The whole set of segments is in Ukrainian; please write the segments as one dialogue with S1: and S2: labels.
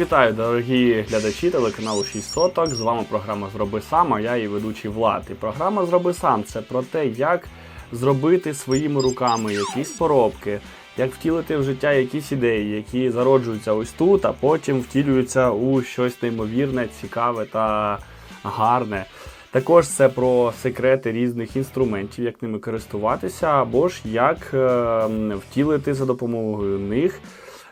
S1: Вітаю, дорогі глядачі телеканалу 6 соток. З вами програма Зроби сам, а я її ведучий Влад. І програма Зроби сам це про те, як зробити своїми руками якісь поробки, як втілити в життя якісь ідеї, які зароджуються ось тут, а потім втілюються у щось неймовірне, цікаве та гарне. Також це про секрети різних інструментів, як ними користуватися, або ж як е, втілити за допомогою них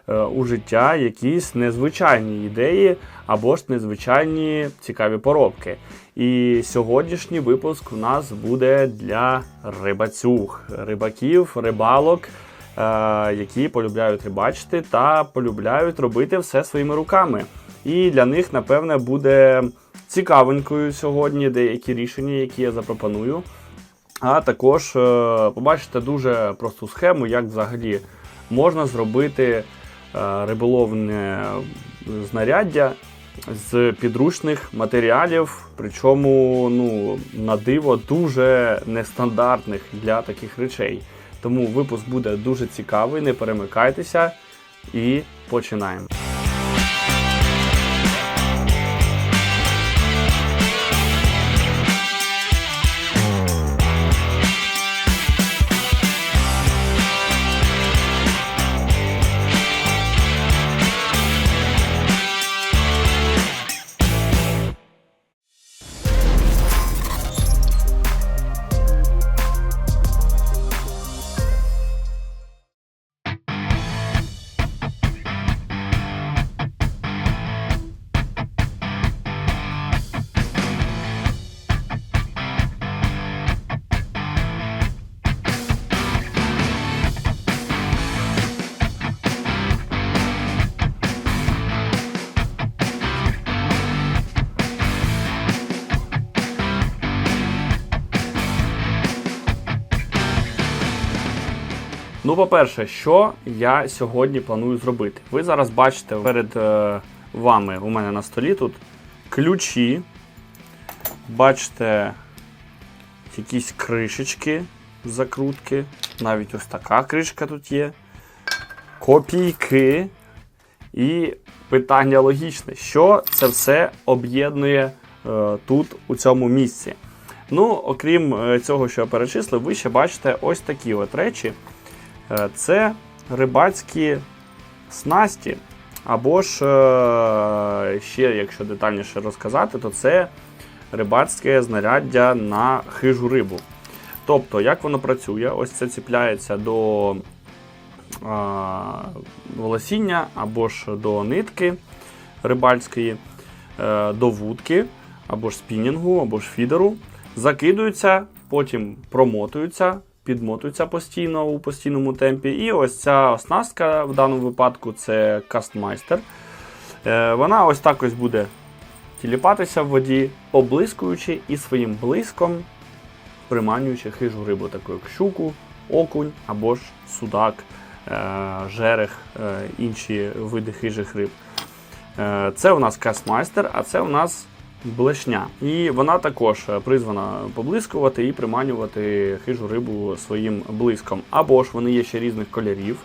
S1: у життя якісь незвичайні ідеї або ж незвичайні цікаві поробки. І сьогоднішній випуск у нас буде для рибацюг, рибаків, рибалок, е, які полюбляють рибачити та полюбляють робити все своїми руками. І для них, напевне, буде цікавенькою сьогодні деякі рішення, які я запропоную. А також е, побачите дуже просту схему, як взагалі можна зробити е, риболовне знаряддя з підручних матеріалів, причому ну, на диво дуже нестандартних для таких речей. Тому випуск буде дуже цікавий, не перемикайтеся і починаємо. Ну, по-перше, що я сьогодні планую зробити? Ви зараз бачите перед е, вами у мене на столі тут ключі, бачите якісь кришечки, закрутки, навіть ось така кришка тут є, копійки. І питання логічне, що це все об'єднує е, тут, у цьому місці. Ну, окрім е, цього, що я перечислив, ви ще бачите ось такі от речі. Е, Це рибацькі снасті, або ж е, ще, якщо детальніше розказати, то це рибацьке знаряддя на хижу рибу. Тобто, як воно працює, ось це ціпляється до волосіння або ж до нитки рибальської, е, до вудки, або ж спінінгу, або ж фідеру, закидуються, потім промотуються, підмотуються постійно у постійному темпі. І ось ця оснастка в даному випадку це кастмайстер. Е, Вона ось так ось буде тіліпатися в воді, поблискуючи і своїм блиском приманюючи хижу рибу, таку як щуку, окунь або ж судак, е, жерех, е, інші види хижих риб. Це у нас кастмайстер, а це у нас блешня. І вона також е, призвана поблискувати і приманювати хижу рибу своїм блиском. Або ж вони є ще різних кольорів.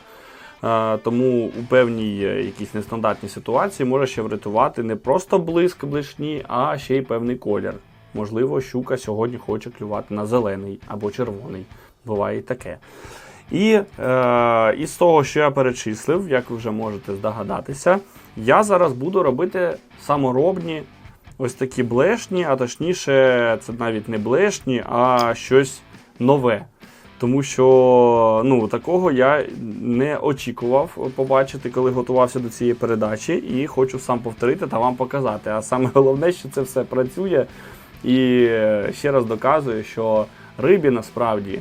S1: Е, Тому у певній е, якійсь нестандартній ситуації може ще врятувати не просто блиск блешні, а ще й певний колір. Можливо, щука сьогодні хоче клювати на зелений або червоний. Буває і таке. І е, із того, що я перечислив, як ви вже можете здогадатися, я зараз буду робити саморобні ось такі блешні, а точніше, це навіть не блешні, а щось нове. Тому що ну, такого я не очікував побачити, коли готувався до цієї передачі, і хочу сам повторити та вам показати. А саме головне, що це все працює і ще раз доказує, що рибі насправді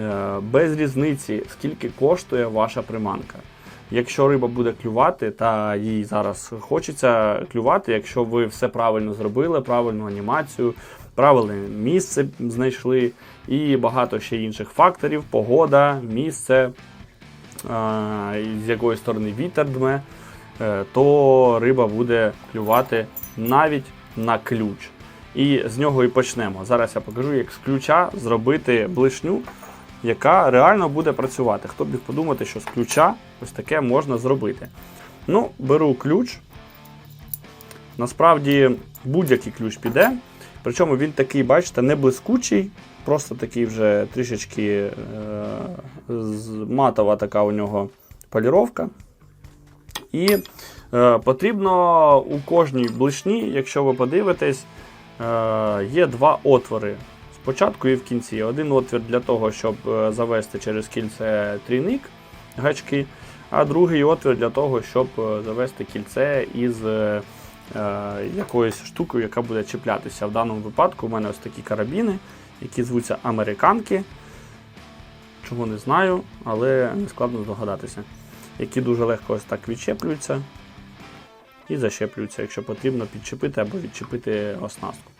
S1: е, без різниці, скільки коштує ваша приманка. Якщо риба буде клювати, та їй зараз хочеться клювати, якщо ви все правильно зробили, правильну анімацію, правильне місце знайшли і багато ще інших факторів: погода, місце, з якої сторони вітер дме, е, то риба буде клювати навіть на ключ. І з нього і почнемо. Зараз я покажу, як з ключа зробити блишню, яка реально буде працювати. Хто б міг подумати, що з ключа ось таке можна зробити. Ну, беру ключ, Насправді будь-який ключ піде. Причому він такий, бачите, не блискучий, просто такий вже трішечки е, матова така у нього поліровка. І е, потрібно у кожній блишні, якщо ви подивитесь, е, є два отвори. Спочатку і в кінці. Один отвір для того, щоб е, завести через кільце трійник гачки, а другий отвір для того, щоб е, завести кільце із е, е, якоюсь штукою, яка буде чіплятися. В даному випадку у мене ось такі карабіни, які звуться американки. Чому не знаю, але не складно здогадатися. Які дуже легко ось так відчеплюються і защеплюються, якщо потрібно підчепити або відчепити оснастку.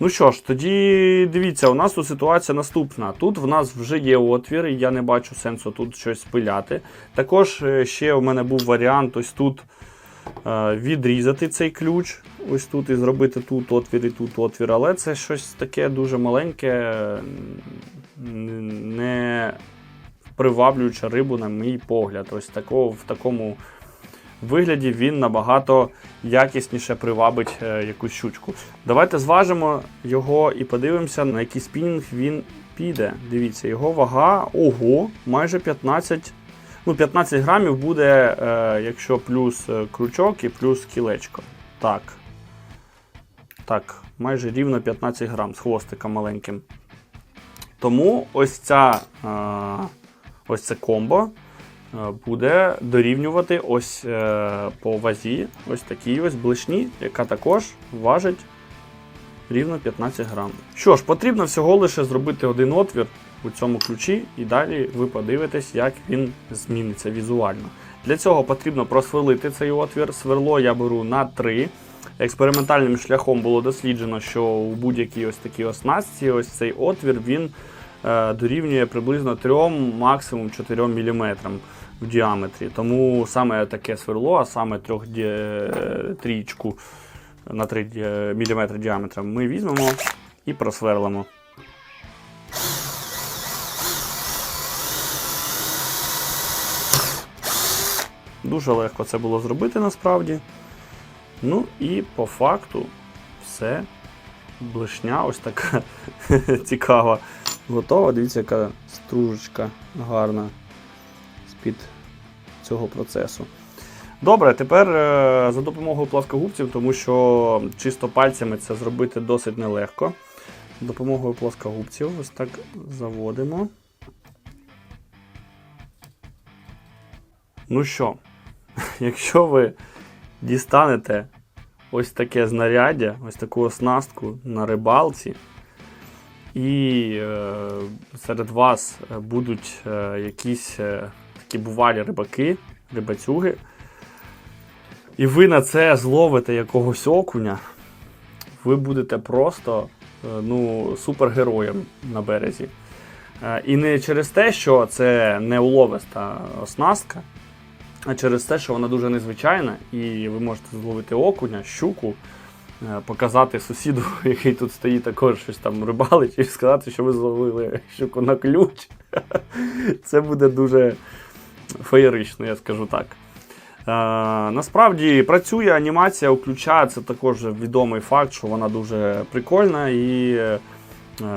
S1: Ну що ж, тоді дивіться, у нас тут ситуація наступна. Тут в нас вже є отвір, і я не бачу сенсу тут щось спиляти. Також е, ще у мене був варіант ось тут е, відрізати цей ключ, ось тут і зробити тут отвір і тут отвір, але це щось таке дуже маленьке, не приваблююче рибу, на мій погляд. Ось такого, в такому вигляді він набагато якісніше привабить е, якусь щучку. Давайте зважимо його і подивимося, на який спінінг він піде. Дивіться, його вага, ого, майже 15. Ну, 15 грамів буде, е, якщо плюс е, крючок і плюс кілечко. Так. Так, майже рівно 15 грам з хвостиком маленьким. Тому ось ця, ось це комбо буде дорівнювати ось е, по вазі ось такій ось блишні, яка також важить рівно 15 грам. Що ж, потрібно всього лише зробити один отвір у цьому ключі, і далі ви подивитесь, як він зміниться візуально. Для цього потрібно просверлити цей отвір. Сверло я беру на 3. Експериментальним шляхом було досліджено, що у будь-якій ось такій оснастці ось цей отвір він е, дорівнює приблизно 3, максимум 4 мм в діаметрі. Тому саме таке сверло, а саме трьох трієчку на 3 мм діаметром ми візьмемо і просверлимо. Дуже легко це було зробити насправді. Ну і по факту все. Блишня ось така цікава. Готова. Дивіться, яка стружечка гарна з-під цього процесу. Добре, тепер е, за допомогою плоскогубців, тому що чисто пальцями це зробити досить нелегко. За допомогою плоскогубців ось так заводимо. Ну що, якщо ви дістанете ось таке знаряддя, ось таку оснастку на рибалці, і е, серед вас е, будуть е, якісь такі бувалі рибаки, рибацюги, і ви на це зловите якогось окуня, ви будете просто ну, супергероєм на березі. І не через те, що це не уловиста оснастка, а через те, що вона дуже незвичайна, і ви можете зловити окуня, щуку, показати сусіду, який тут стоїть, також щось там рибалить, і сказати, що ви зловили щуку на ключ. Це буде дуже феєрично, я скажу так. Е, насправді працює анімація у ключа, це також відомий факт, що вона дуже прикольна і е,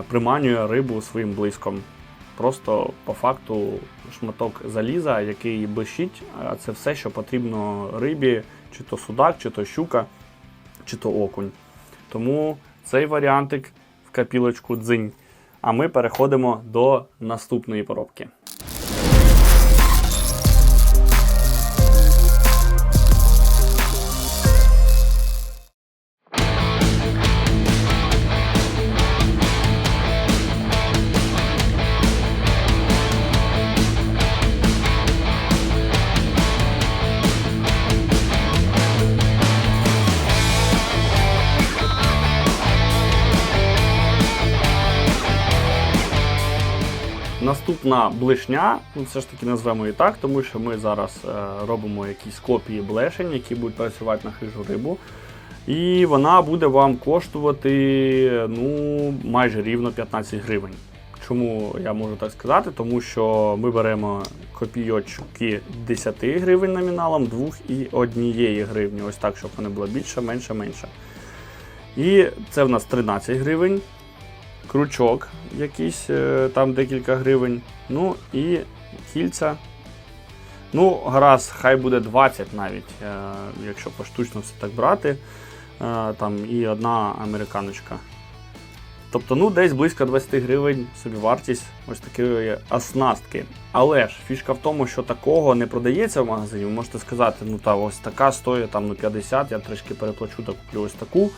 S1: приманює рибу своїм блиском. Просто по факту шматок заліза, який блищить, а це все, що потрібно рибі, чи то судак, чи то щука, чи то окунь. Тому цей варіантик в капілочку дзинь. А ми переходимо до наступної поробки. Наступна блишня, ну все ж таки назвемо її так, тому що ми зараз е, робимо якісь копії блешень, які будуть працювати на хижу рибу. І вона буде вам коштувати ну, майже рівно 15 гривень. чому я можу так сказати? Тому що ми беремо копійочки 10 гривень номіналом, 2 і 1 гривні. Ось так, щоб вони було більше, менше, менше. І це в нас 13 гривень. Крючок якийсь, е, там декілька гривень. Ну і кільця. Ну, гаразд, хай буде 20 навіть, е, якщо поштучно все так брати. Е, Там і одна американочка. Тобто, ну, десь близько 20 гривень собі вартість ось такої оснастки. Але ж фішка в тому, що такого не продається в магазині. Ви можете сказати, ну та ось така стоїть там ну 50, я трішки переплачу та куплю ось таку.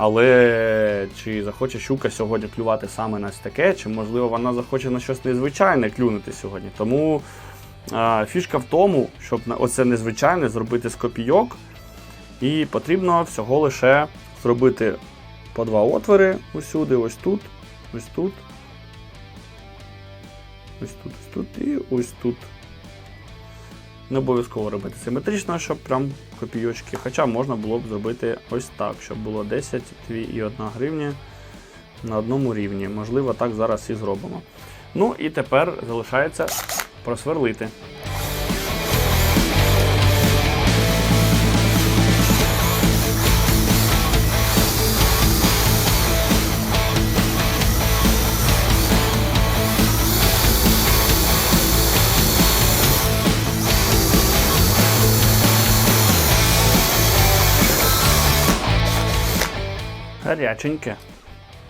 S1: Але чи захоче щука сьогодні клювати саме на таке, чи можливо вона захоче на щось незвичайне клюнути сьогодні. Тому а, фішка в тому, щоб на оце незвичайне зробити з копійок. І потрібно всього лише зробити по два отвори усюди, ось тут, ось тут. Ось тут, ось тут і ось тут. Не обов'язково робити симетрично, щоб прям копійочки. Хоча можна було б зробити ось так, щоб було 10, 2 і 1 гривня на одному рівні. Можливо, так зараз і зробимо. Ну і тепер залишається просверлити. Гаряченьке.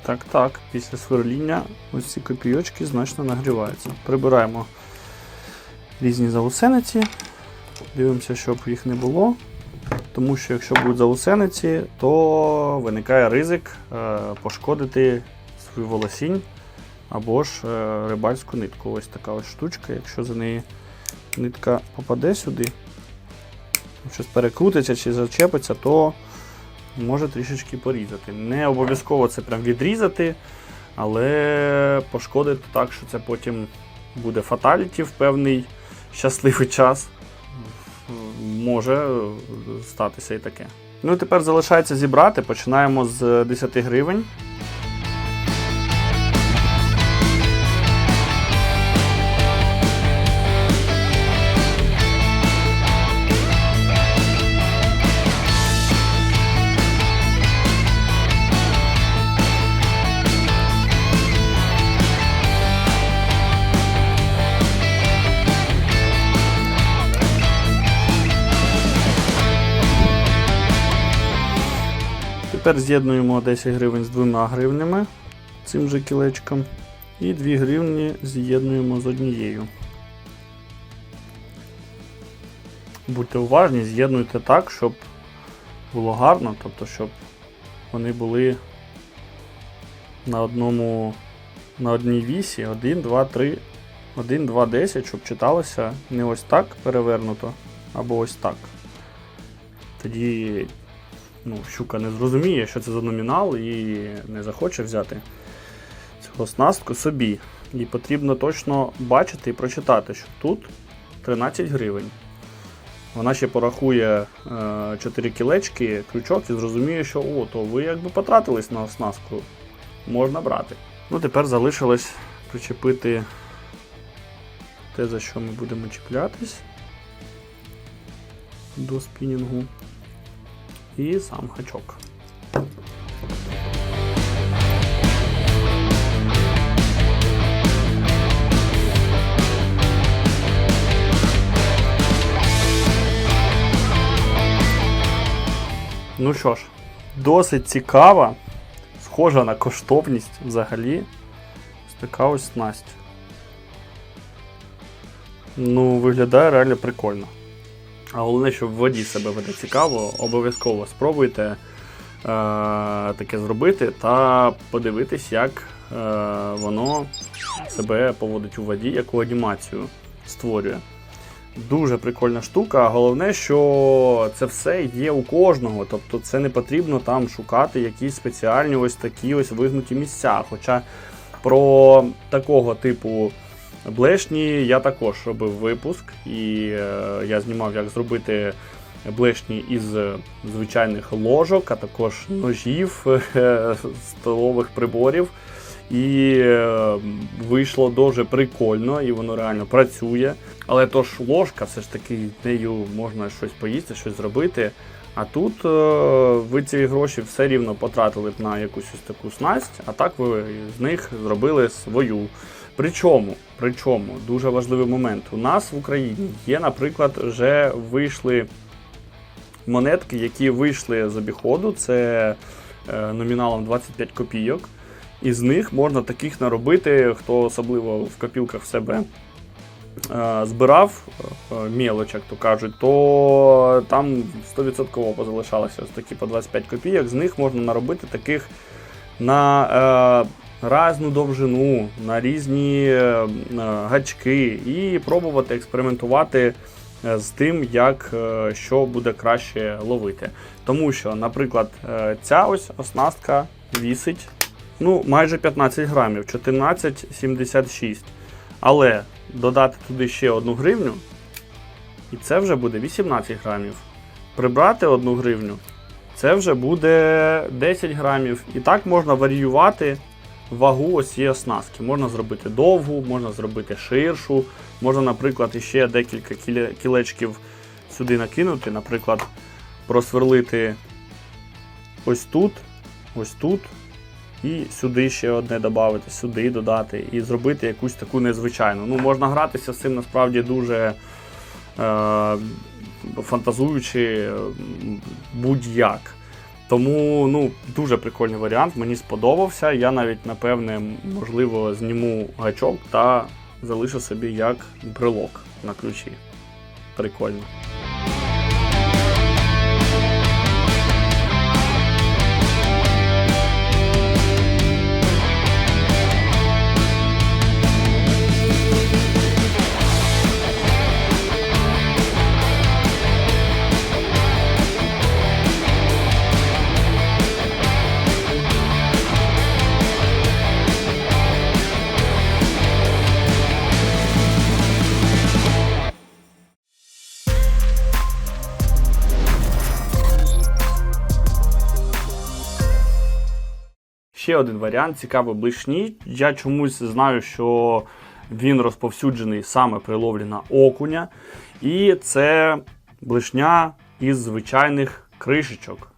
S1: Так, так, після сверління ось ці копійочки значно нагріваються. Прибираємо різні заусениці. Дивимося, щоб їх не було. Тому що якщо будуть заусениці, то виникає ризик е, пошкодити свою волосінь або ж е, рибальську нитку. Ось така ось штучка. Якщо за неї нитка попаде сюди, щось перекрутиться чи зачепиться, то може трішечки порізати. Не обов'язково це прям відрізати, але пошкодити так, що це потім буде фаталіті в певний щасливий час. Може статися і таке. Ну і тепер залишається зібрати. Починаємо з 10 гривень. Тепер з'єднуємо 10 гривень з двома гривнями цим же кілечком. І 2 гривні з'єднуємо з однією. Будьте уважні, з'єднуйте так, щоб було гарно, тобто, щоб вони були на одному на одній вісі 1, 2, 3, 1, 2, 10, щоб читалося не ось так перевернуто, або ось так. Тоді ну, щука не зрозуміє, що це за номінал, і не захоче взяти цю оснастку собі. І потрібно точно бачити і прочитати, що тут 13 гривень. Вона ще порахує е, 4 кілечки, крючок і зрозуміє, що о, то ви якби потратились на оснастку. Можна брати. Ну, тепер залишилось причепити те, за що ми будемо чіплятись до спінінгу і сам гачок. Ну що ж, досить цікава, схожа на коштовність взагалі. Ось така ось снасть. Ну, виглядає реально прикольно. А головне, що в воді себе веде цікаво, обов'язково спробуйте е, таке зробити та подивитись, як е, воно себе поводить у воді, яку анімацію створює. Дуже прикольна штука. Головне, що це все є у кожного. Тобто це не потрібно там шукати якісь спеціальні ось такі ось вигнуті місця. Хоча про такого типу блешні я також робив випуск, і е, я знімав, як зробити блешні із звичайних ложок, а також ножів, е, столових приборів. І е, вийшло дуже прикольно, і воно реально працює. Але то ж ложка, все ж таки нею можна щось поїсти, щось зробити. А тут ви ці гроші все рівно потратили б на якусь ось таку снасть, а так ви з них зробили свою. Причому, причому дуже важливий момент. У нас в Україні є, наприклад, вже вийшли монетки, які вийшли з обіходу. Це е, номіналом 25 копійок. І з них можна таких наробити, хто особливо в копілках в себе е, збирав е, мелоч, як то кажуть, то там 100% позалишалося ось такі по 25 копійок. З них можна наробити таких на різну довжину, на різні е, гачки і пробувати експериментувати е, з тим, як е, що буде краще ловити. Тому що, наприклад, ця ось оснастка вісить ну, майже 15 грамів, 14,76. Але додати туди ще одну гривню, і це вже буде 18 грамів. Прибрати одну гривню, це вже буде 10 грамів. І так можна варіювати вагу ось цієї оснастки. Можна зробити довгу, можна зробити ширшу, можна, наприклад, іще декілька кілечків сюди накинути, наприклад, просверлити ось тут, ось тут, і сюди ще одне додати, сюди додати, і зробити якусь таку незвичайну. Ну, можна гратися з цим насправді дуже е, фантазуючи будь-як. Тому ну, дуже прикольний варіант, мені сподобався. Я навіть, напевне, можливо, зніму гачок та залишу собі як брелок на ключі. Прикольно. Ще один варіант цікавий блишні. Я чомусь знаю, що він розповсюджений саме при ловлі на окуня. І це блишня із звичайних кришечок.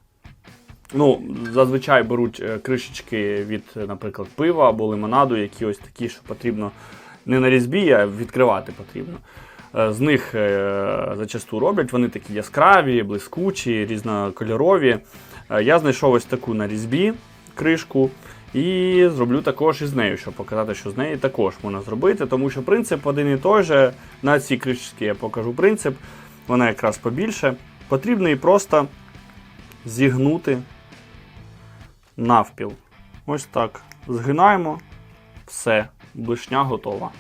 S1: Ну, зазвичай беруть е, кришечки від, наприклад, пива або лимонаду, які ось такі, що потрібно не на різьбі, а відкривати потрібно. Е, З них е, зачасту роблять, вони такі яскраві, блискучі, різнокольорові. Я знайшов ось таку на різьбі кришку. І зроблю також із нею, щоб показати, що з неї також можна зробити, тому що принцип один і той же. На цій кришечці я покажу принцип. Вона якраз побільше. Потрібно її просто зігнути навпіл. Ось так. Згинаємо. Все, блишня готова.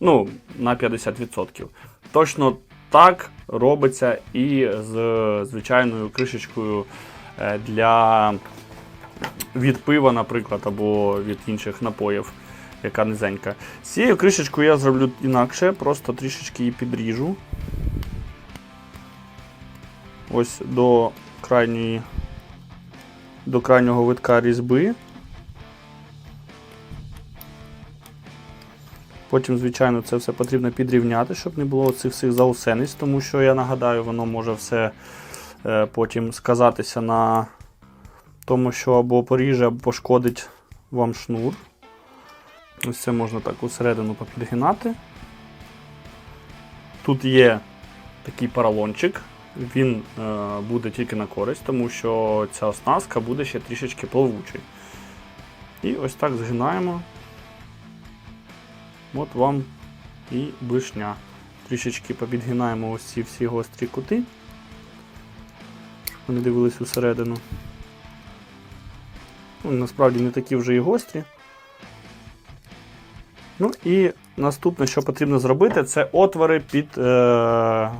S1: Ну, на 50%. Точно так робиться і з звичайною кришечкою е, для від пива, наприклад, або від інших напоїв, яка низенька. З цією кришечкою я зроблю інакше, просто трішечки її підріжу. Ось до крайньої, до крайнього витка різьби. Потім, звичайно, це все потрібно підрівняти, щоб не було цих всіх заусениць, тому що я нагадаю, воно може все е, потім сказатися на тому що або поріже, або пошкодить вам шнур. Ось це можна так усередину попідгинати. Тут є такий поролончик, він е, буде тільки на користь, тому що ця оснастка буде ще трішечки плавучий. І ось так згинаємо. От вам і блишня. Трішечки попідгинаємо ось ці всі гострі кути, вони дивились усередину. Насправді не такі вже і гострі. Ну і наступне, що потрібно зробити, це отвори під е,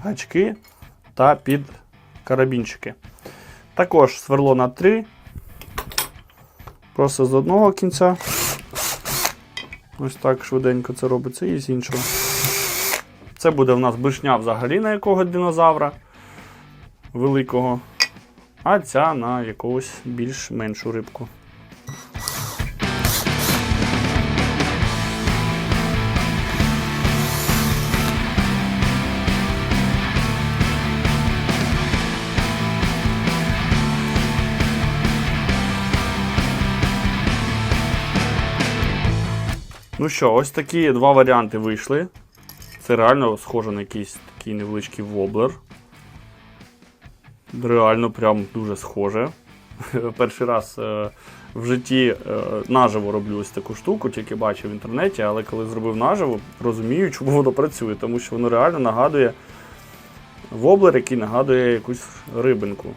S1: гачки та під карабінчики. Також сверло на 3. Просто з одного кінця. Ось так швиденько це робиться, і з іншого. Це буде в нас бишня взагалі на якогось динозавра великого, а ця на якогось більш меншу рибку. Ну що, ось такі два варіанти вийшли. Це реально схоже на якийсь такий невеличкий воблер. Реально прям дуже схоже. Перший раз е, в житті е, наживо роблю ось таку штуку, тільки бачив в інтернеті, але коли зробив наживо, розумію, чому воно працює, тому що воно реально нагадує воблер, який нагадує якусь рибинку.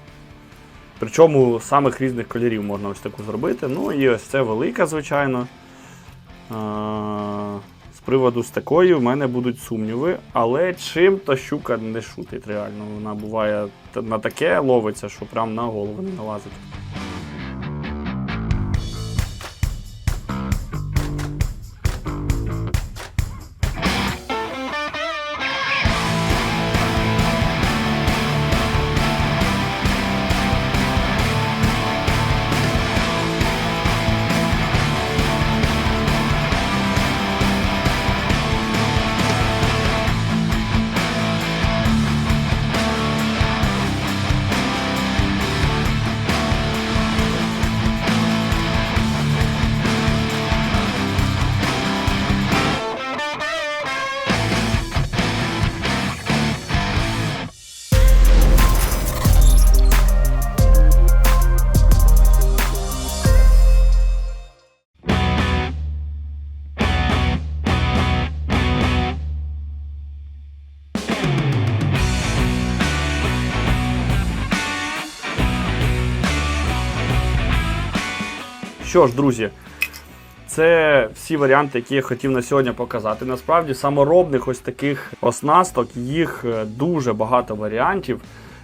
S1: Причому самих різних кольорів можна ось таку зробити. Ну і ось це велика, звичайно. З приводу з такої в мене будуть сумніви, але чим та щука не шутить реально. Вона буває на таке ловиться, що прям на голову не налазить. Що ж, друзі, це всі варіанти, які я хотів на сьогодні показати. Насправді, саморобних ось таких оснасток, їх е, дуже багато варіантів.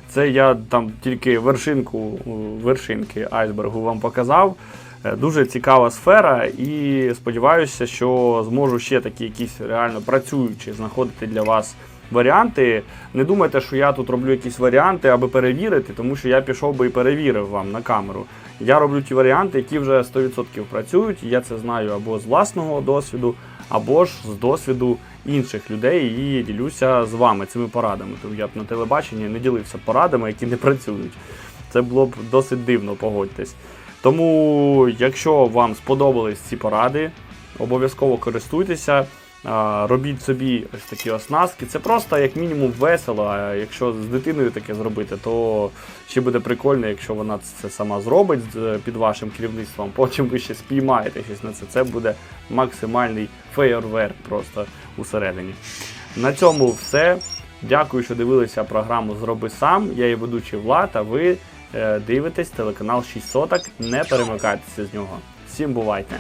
S1: Це я там тільки вершинку е, вершинки айсбергу вам показав. Е, Дуже цікава сфера, і сподіваюся, що зможу ще такі якісь реально працюючі знаходити для вас варіанти. Не думайте, що я тут роблю якісь варіанти, аби перевірити, тому що я пішов би і перевірив вам на камеру. Я роблю ті варіанти, які вже 100% працюють. і Я це знаю або з власного досвіду, або ж з досвіду інших людей і ділюся з вами цими порадами. Тому я б на телебаченні не ділився порадами, які не працюють. Це було б досить дивно, погодьтесь. Тому, якщо вам сподобались ці поради, обов'язково користуйтеся. Робіть собі ось такі оснастки. Це просто як мінімум весело. А якщо з дитиною таке зробити, то ще буде прикольно, якщо вона це сама зробить з- під вашим керівництвом. Потім ви ще спіймаєте щось на це. Це буде максимальний фейерверк просто усередині. На цьому все. Дякую, що дивилися програму Зроби сам. Я її ведучий Влад, а ви е, дивитесь телеканал 6 соток. Не перемикайтеся з нього. Всім бувайте!